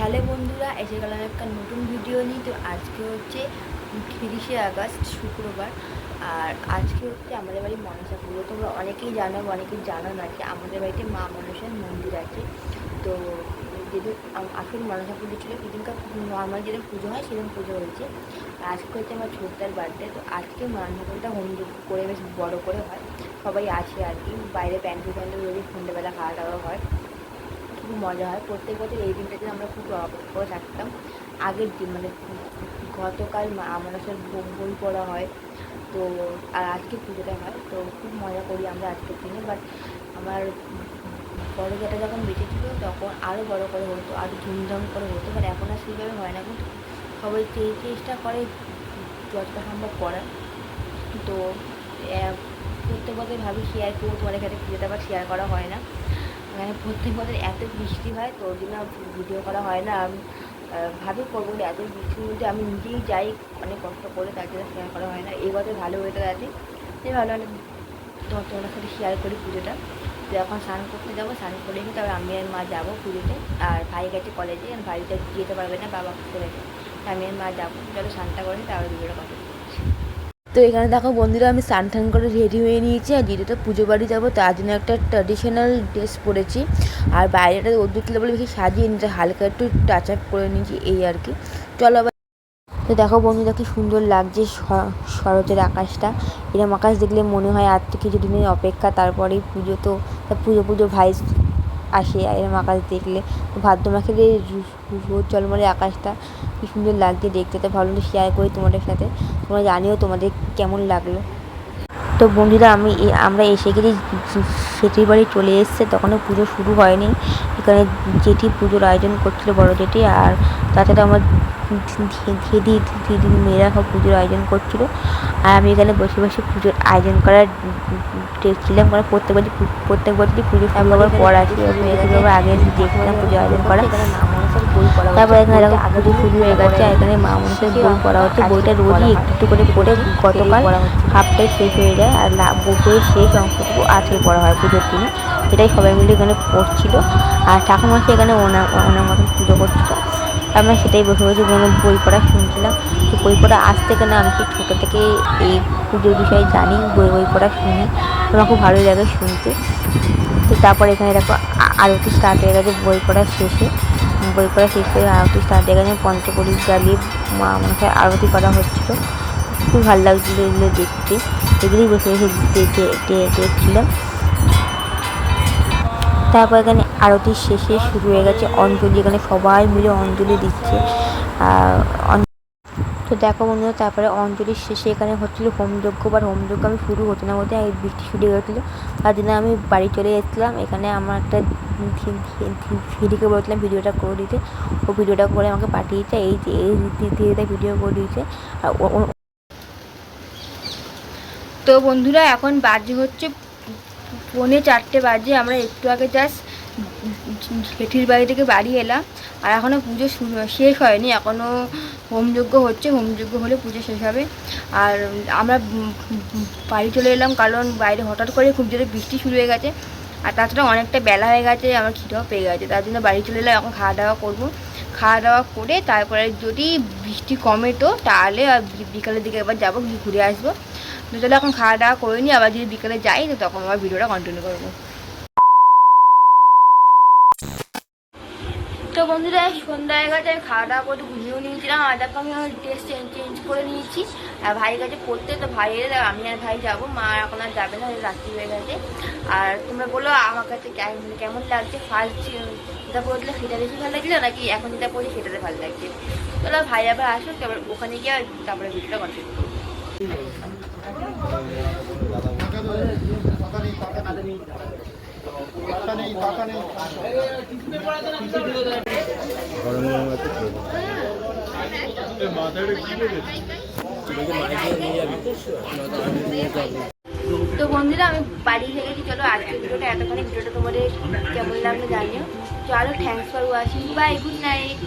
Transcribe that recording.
Hello বন্ধুরা, এসে গেলাম একটা নতুন ভিডিও নিয়ে। তো আজকে হচ্ছে তিরিশে আগস্ট, শুক্রবার। আর আজকে হচ্ছে আমাদের বাড়ি মনসা পুজো। তোমরা অনেকেই জানো অনেকেই জানো না যে আমাদের বাড়িতে মা মনসার মন্দির আছে। তো যেদিন আসল মনসা পুজো ছিল, সেদিনকার নর্মাল যেদিন পুজো হয়, সেদিন পুজো হয়েছে। আজকে হচ্ছে আমার ছোটদার বার্থডে তো আজকে মনসা পুজোটা হোম করে বেশ বড় করে হয়। সবাই আছে আর কি। বাইরে প্যান্ডেল প্যান্ডেল রোজই সন্ধ্যেবেলা খাওয়া দাওয়া হয়। খুব মজা হয়। প্রত্যেক বছর এই দিনটাতে আমরা খুব অপেক্ষা করে থাকতাম আগের দিন মানে গতকাল আমাদের বই পড়া হয়। তো, আর আজকে পুজোটা হয়। তো খুব মজা করি আমরা আজকের দিনে। বাট আমার বড় যেটা যখন বেঁচে ছিল, তখন আরও বড় করে হতো আরও ধুমধাম করে হতো। বাট এখন আর সেইভাবে হয় না। কিন্তু সবাই চেষ্টা করে যতটা সম্ভব করার। তো প্রত্যেক বছর ভাবি শেয়ার করব তোমাদের সাথে পুজোটা আবার শেয়ার করা হয় না। মানে প্রত্যেক বছর এত বৃষ্টি হয়, তো ওই জন্য ভিডিও করা হয় না। আমি ভাবি করব এত বৃষ্টির মধ্যে আমি নিজেই যাই, অনেক কষ্ট করে তার জন্য শেয়ার করা হয় না। এই বছর ভালো ওয়েদার আছে। তাই ভালো অনেক তোমার সাথে শেয়ার করি পুজোটা। তো এখন স্নান করতে যাব, স্নান করে নিই তারপর আমি আর মা যাব পুজোতে। আর ভাই গেছে কলেজে আর ভাইটা যেতে পারবে না, বাবা করতে গেছে আমি আর মা যাব, চলো স্নানটা করে তারপরে ভিডিওটা কথা তো এখানে দেখো বন্ধুরা, আমি স্নান টান করে রেডি হয়ে নিয়েছি আর যেহেতু পুজো বাড়ি যাব, তার জন্য একটা ট্র্যাডিশনাল ড্রেস পরেছি। আর বাইরেটা ছিল বলে বেশি সাজিয়ে নিতে হালকা একটু টাচ আপ করে নিয়েছি, এই আর কি। চলো আবার তো দেখো বন্ধুরা, কি সুন্দর লাগছে শরতের আকাশটা। এরকম আকাশ দেখলে মনে হয় আর তো কিছুদিনের অপেক্ষা তারপরেই পুজো তো পুজো পুজো ভাই আসে, আর এরকম আকাশ দেখলে। তো ভাদ্র মাসের এই রোদ আকাশটা কি সুন্দর লাগছে দেখতে, তো ভালো শেয়ার করি তোমাদের সাথে। তোমরা জানিও তোমাদের কেমন লাগল। তো বন্ধুরা আমি আমরা এসে গেছি সেটির বাড়ি চলে এসছে তখনও পুজো শুরু হয়নি। এখানে জেঠি পুজোর আয়োজন করছিল বড় জেঠি আর তাছাড়া আমার দিদি দিদি মেয়েরা সব পুজোর আয়োজন করছিল। আর আমি এখানে বসে বসে পুজোর আয়োজন করার দেখছিলাম কারণ প্রত্যেক বছর প্রত্যেক বছরই পুজো হওয়ার পর আসি আগে দেখছিলাম পুজো আয়োজন করা। তারপর এখানে দেখো পুজো শুরু হয়ে গেছে আর এখানে মা মনসার বই পড়া হচ্ছে বইটা রোজই একটু একটু করে পড়ে গতকাল হাফটাই শেষ হয়ে যায় আর বইয়ের শেষ অংশটুকু আজকে পড়া হয় পুজোর দিনে। সেটাই সবাই মিলে এখানে পড়ছিল। আর ঠাকুমাসি এখানে ওনার ওনার মতন পুজো করছিল। আমরা সেটাই বসে বসে কোনো বই পড়া শুনছিলাম। তো বই পড়া আজ থেকে না আমি ছোটো থেকে এই পুজোর বিষয়ে জানি বই বই পড়া শুনি। আমার খুব ভালোই লাগে শুনতে। তো তারপর এখানে দেখো আরতি স্টার্ট হয়ে গেছে বই পড়া শেষে। বই পড়া শেষ করে আরতি দেখা যায় পঞ্চপলিশ জ্বালিয়ে মা মনসার আরতি করা হচ্ছিল। খুব ভালো লাগছিল এগুলো দেখতে। এগুলি বসে বসে দেখছিলাম। তারপর এখানে আরতির শেষে শুরু হয়ে গেছে অঞ্জলি। এখানে সবাই মিলে অঞ্জলি দিচ্ছে। তো দেখো বন্ধুরা, তারপরে অঞ্জলির শেষে এখানে হচ্ছিল হোমযজ্ঞ বা হোমযজ্ঞ আমি শুরু হতে না হতে এই বৃষ্টি শুরু হয়ে গেছিল। তার জন্য আমি বাড়ি চলে এসেছিলাম, এখানে আমার একটা দিদিকে বলছিলাম ভিডিওটা করে দিতে। ও ভিডিওটা করে আমাকে পাঠিয়েছে, এই যে, এই দিদিটা ভিডিও করে দিয়েছে। আর তো বন্ধুরা, এখন বাজে হচ্ছে পৌনে চারটে বাজে, আমরা একটু আগে জাস্ট জেঠির বাড়ি থেকে বাড়ি এলাম, আর এখনও পুজো শেষ হয়নি এখনও হোমযজ্ঞ হচ্ছে, হোমযজ্ঞ হলে পুজো শেষ হবে। আর আমরা বাড়ি চলে এলাম কারণ বাইরে হঠাৎ করে খুব জোরে বৃষ্টি শুরু হয়ে গেছে, আর তাছাড়া অনেকটা বেলা হয়ে গেছে, আমার খিদেও পেয়ে গেছে, তার জন্য বাড়ি চলে এলাম, এখন খাওয়া দাওয়া করব। খাওয়া দাওয়া করে তারপরে যদি বৃষ্টি কমে তো তাহলে বিকালের দিকে আবার যাব, ঘুরে আসব। তো চলো এখন খাওয়া দাওয়া করে নিই, আবার যদি বিকালে যাই তো তখন আবার ভিডিওটা কন্টিনিউ করব। তো বন্ধুরা, সন্ধ্যা হয়ে গেছে খাওয়া দাওয়া করে ঘুমিয়েও নিয়েছিলাম। আর দেখো, আমি ড্রেস চেঞ্জ চেঞ্জ করে নিয়েছি। আর ভাই গেছে পড়তে, তো ভাই এলে আমি আর ভাই যাব। মা এখন আর যাবে না, রাত্রি হয়ে গেছে। আর তোমরা বলো, আমার কাছে কেমন লাগছে ফার্স্ট যেটা পড়লে সেটা বেশি ভালো লাগছিল, নাকি এখন যেটা পড়ি সেটাতে ভালো লাগছে? চলো, ভাই আবার আসুক, তারপর ওখানে গিয়ে তারপরে ভিডিওটা কন্টিনিউ করব। গরমের মধ্যে খেয়ে তো বন্ধুরা, আমি বাড়ি থেকে গেছি চলো আজকে ভিডিওটা এতক্ষণে ভিডিওটা তোমাদের কেমন লাগল জানিও। চলো thanks for watching bye good night